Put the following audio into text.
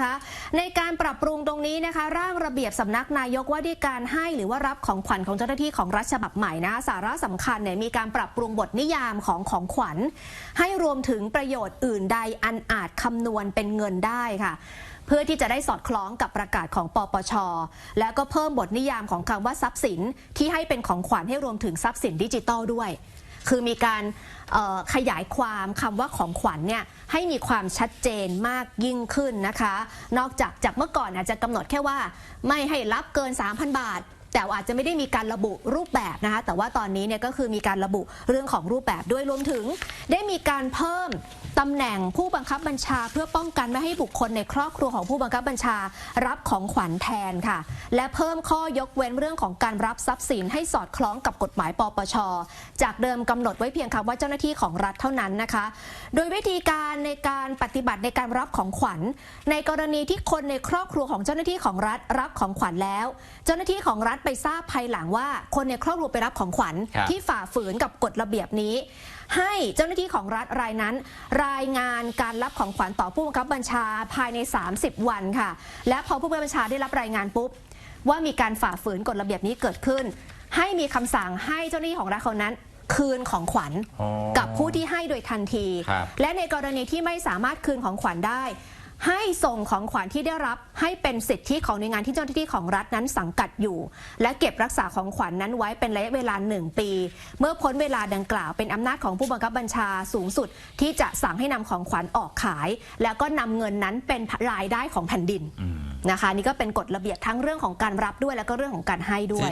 นะคะในการปรับปรุงตรงนี้นะคะ ร่างระเบียบสำนักนายกว่าด้วยการให้หรือว่ารับของขวัญของเจ้าหน้าที่ของรัฐฉบับใหม่นะสาระสำคัญเนี่ยมีการปรับปรุงบทนิยามของของขวัญ ให้รวมถึงประโยชน์อื่นใดอันอาจคำนวณเป็นเงินได้ค่ะเพื่อที่จะได้สอดคล้องกับประกาศของปปช แล้วก็เพิ่มบทนิยามของคำว่าทรัพย์สิน ที่ให้เป็นของขวัญให้รวมถึงทรัพย์สินดิจิตอลด้วย คือมีการขยายความคำว่าของขวัญเนี่ยให้มีความชัดเจนมากยิ่งขึ้นนะคะ นอกจากจากเมื่อก่อนอาจจะกำหนดแค่ว่า ไม่ให้รับเกิน 3,000 บาท แต่อาจจะไม่ได้มีการระบุรูปแบบนะคะแต่ว่าตอนนี้เนี่ยก็คือมีการระบุเรื่องของรูปแบบด้วยรวมถึง ได้มีการเพิ่มตำแหน่งผู้บังคับบัญชา เพื่อป้องกันไม่ให้บุคคลในครอบครัวของผู้บังคับบัญชา รับของขวัญแทนค่ะ และเพิ่มข้อยกเว้นเรื่องของการรับทรัพย์สินให้สอดคล้องกับกฎหมายปปช จากเดิมกำหนดไว้เพียงคำว่าเจ้าหน้าที่ของรัฐเท่านั้นนะคะ โดยวิธีการในการปฏิบัติในการรับของขวัญ ในกรณีที่คนในครอบครัวของเจ้าหน้าที่ของรัฐรับของขวัญแล้ว เจ้าหน้าที่ของรัฐไปทราบภายหลังว่าคนในครอบครัวไปรับของขวัญครับ ที่ฝ่าฝืนกับกฎระเบียบนี้ ให้เจ้าหน้าที่ของรัฐรายนั้น รายงานการรับของขวัญต่อผู้บังคับบัญชาภายใน 30 วันค่ะ และพอผู้บังคับบัญชาได้รับรายงานปุ๊บ ว่ามีการฝ่าฝืนกฎระเบียบนี้เกิดขึ้น ให้มีคำสั่งให้เจ้าหน้าที่ของรัฐคนนั้น คืนของขวัญ อ๋อ กับผู้ที่ให้โดยทันที ครับ และในกรณีที่ไม่สามารถคืนของขวัญได้ ให้ส่งของขวัญที่ได้รับให้เป็นสิทธิของหน่วยงานที่เจ้าหน้าที่ของรัฐนั้นสังกัดอยู่ และเก็บรักษาของขวัญนั้นไว้เป็นระยะเวลาหนึ่งปี เมื่อพ้นเวลาดังกล่าวเป็นอำนาจของผู้บังคับบัญชาสูงสุด ที่จะสั่งให้นำของขวัญออกขาย แล้วก็นำเงินนั้นเป็นรายได้ของแผ่นดินนะคะนี่ก็เป็นกฎระเบียบทั้งเรื่องของการรับด้วยแล้วก็เรื่องของการให้ด้วย